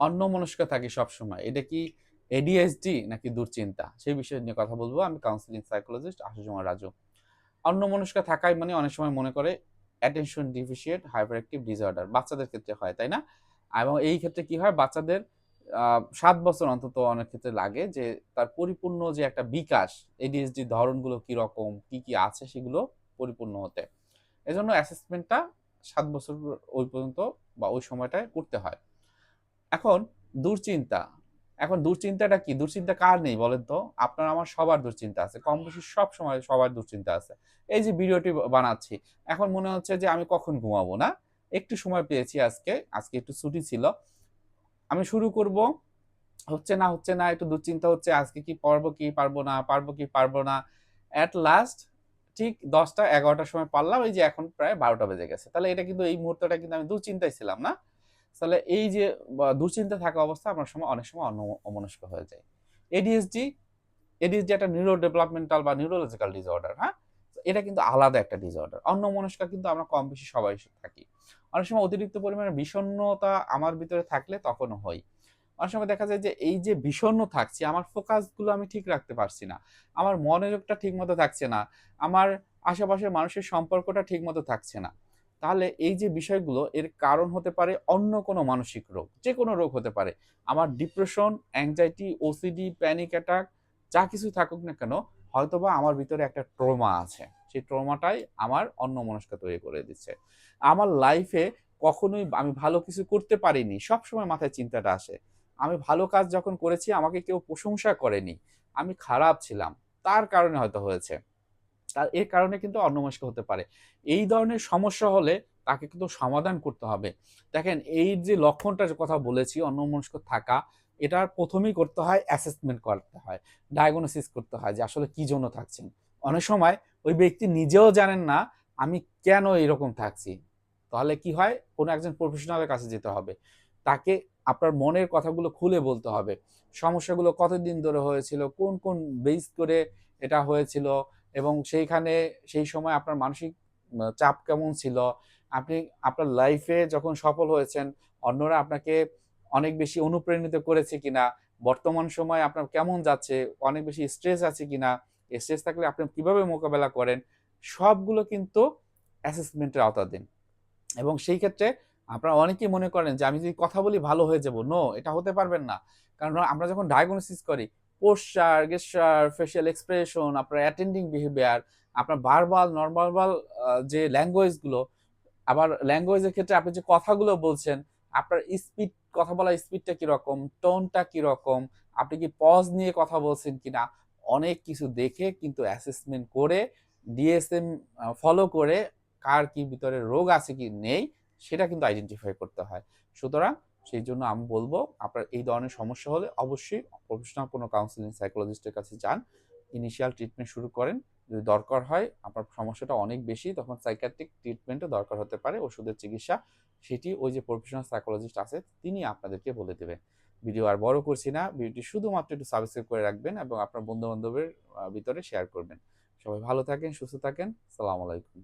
অন্য মনস্ক থাকি সবসময়। এটা কি এডিএসডি নাকি দুশ্চিন্তা? সেই বিষয় নিয়ে কথা বলব। আমি কাউন্সিলিং সাইকোলজিস্ট আশুজুমা রাজু। অন্য মনস্ক থাকাই মানে অনেক সময় মনে করে attention deficit hyper active disorder বাচ্চাদের ক্ষেত্রে হয়, তাই না? এবং এই ক্ষেত্রে কি হয়? বাচ্চাদের সাত বছর অন্তত অনেক ক্ষেত্রে লাগে যে তার পরিপূর্ণ যে একটা বিকাশ এডিএসডি ধরনগুলো কি রকম, কি কি আছে সেগুলো পরিপূর্ণ হতে। এজন্য অ্যাসেসমেন্টটা সাত বছর ওই পর্যন্ত বা ওই সময়টায় করতে হয়। এখন দুশ্চিন্তা। এখন দুশ্চিন্তাটা কি? দুশ্চিন্তা কার নেই বলেন তো? আপনার, আমার সবার দুশ্চিন্তা আছে। কম বেশি সব সময় সবার দুশ্চিন্তা আছে। এই যে ভিডিওটি বানাচ্ছি, এখন মনে হচ্ছে যে আমি কখন ঘুমাবো, না? একটু সময় পেয়েছি আজকে আজকে একটু ছুটি ছিল। আমি শুরু করব, হচ্ছে না হচ্ছে না, একটু দুশ্চিন্তা হচ্ছে, আজকে কি পারব কি পারব না, পারব কি পারব না। অ্যাট লাস্ট ঠিক দশটা, এগারোটার সময় পারলাম, এই যে এখন প্রায় বারোটা বেজে গেছে। তাহলে এটা কিন্তু, এই মুহূর্তটা কিন্তু আমি দুশ্চিন্তায় ছিলাম, না? তাহলে এই যে দুশ্চিন্তা থাকা অবস্থা আমার সময়, অনেক সময় অন্য, অমনস্ক হয়ে যায়। এডিএসডি এডিএসডি একটা নিউরো ডেভেলপমেন্টাল বা নিউরোলজিক্যাল ডিসঅর্ডার হ্যাঁ? এটা কিন্তু আলাদা একটা ডিসঅর্ডার অন্য মনস্ক কিন্তু আমরা কম বেশি সবাই থাকি। অনেক সময় অতিরিক্ত পরিমাণে বিষণ্ণতা আমার ভিতরে থাকলে তখনও হয়। অনেক সময় দেখা যায় যে, এই যে বিষণ্ণ থাকছি, আমার ফোকাসগুলো আমি ঠিক রাখতে পারছি না। আমার মনোযোগটা ঠিক মতো থাকছে না। আমার আশেপাশের মানুষের সম্পর্কটা ঠিক মতো থাকছে না। তাহলে এই যে বিষয়গুলো, এর কারণ হতে পারে অন্য কোনো মানসিক রোগ যে কোনো রোগ হতে পারে। আমার depression anxiety OCD panic attack যা কিছু থাকুক না কেন, হয়তোবা আমার ভিতরে একটা ট্রমা আছে। সেই ট্রমাটাই আমার অন্য মনস্ক তৈরি করে দিচ্ছে। আমার লাইফে কখনোই আমি ভালো কিছু করতে পারিনি সব সময় মাথায় চিন্তাটা আসে। আমি ভালো কাজ যখন করেছি, আমাকে কেউ প্রশংসা করেনি। আমি খারাপ ছিলাম। তার কারণে হয়তো হয়েছে। এর কারণে কিন্তু অন্যমস্ক হতে পারে। এই ধরনের সমস্যা হলে তাকে কিন্তু সমাধান করতে হবে। দেখেন, এই যে লক্ষণটার কথা বলেছি, অন্যমনস্ক থাকা, এটার প্রথমেই করতে হয় অ্যাসেসমেন্ট করতে হয় ডায়াগনোসিস করতে হয় যে আসলে কি জন্য থাকছেন। অনেক সময় ওই ব্যক্তি নিজেও জানেন না, আমি কেন এরকম থাকছি। তাহলে কি হয়? কোনো একজন প্রফেশনালের কাছে যেতে হবে। তাকে আপনার মনের কথাগুলো খুলে বলতে হবে। সমস্যাগুলো কতদিন ধরে হয়েছিল? কোন কোন বেস করে এটা হয়েছিল? এবং সেইখানে সেই সময় আপনার মানসিক চাপ কেমন ছিল? আপনি, আপনার লাইফে যখন সফল হয়েছেন, অন্যরা আপনাকে অনেক বেশি অনুপ্রাণিত করেছে কিনা? বর্তমান সময় আপনার কেমন যাচ্ছে? অনেক বেশি স্ট্রেস আছে কিনা? স্ট্রেস থাকলে আপনি কীভাবে মোকাবেলা করেন? সবগুলো কিন্তু অ্যাসেসমেন্টের আওতাধীন। এবং সেই ক্ষেত্রে আপনারা অনেকেই মনে করেন যে, আমি যদি কথা বলি ভালো হয়ে যাব। নো এটা হতে পারবেন না। কারণ আমরা যখন ডায়াগনোসিস করি পোস্টার গেস্টার ফেশিয়াল এক্সপ্রেশন আপনার অ্যাটেন্ডিং বিহেভিয়ার আপনার বারবাল নর্মাল বাল যে ল্যাঙ্গুয়েজগুলো আবার ল্যাঙ্গুয়েজের ক্ষেত্রে আপনি যে কথাগুলো বলছেন, আপনার স্পিড কথা বলার স্পিডটা কীরকম টোনটা কীরকম, আপনি কি পজ নিয়ে কথা বলছেন কিনা, অনেক কিছু দেখে কিন্তু অ্যাসেসমেন্ট করে ডিএসএম ফলো করে কার কি ভিতরে রোগ আছে কি নেই, সেটা কিন্তু আইডেন্টিফাই করতে হয়। সুতরাং সেই জন্য আমি বলব, আপনার এই ধরনের সমস্যা হলে অবশ্যই প্রফেশনাল কোনো কাউন্সিলিং সাইকোলজিস্টের কাছে যান। ইনিশিয়াল ট্রিটমেন্ট শুরু করেন। যদি দরকার হয়, আপনার সমস্যাটা অনেক বেশি, তখন সাইকিয়াট্রিক ট্রিটমেন্টও দরকার হতে পারে, ওষুধের চিকিৎসা। সেটি ওই যে প্রফেশনাল সাইকোলজিস্ট আছে, তিনি আপনাদেরকে বলে দেবেন ভিডিও আর বড় করছি না, ভিডিওটি শুধুমাত্র একটু সাবস্ক্রাইব করে রাখবেন এবং আপনার বন্ধু বান্ধবের ভিতরে শেয়ার করবেন। সবাই ভালো থাকেন, সুস্থ থাকেন। সালাম আলাইকুম।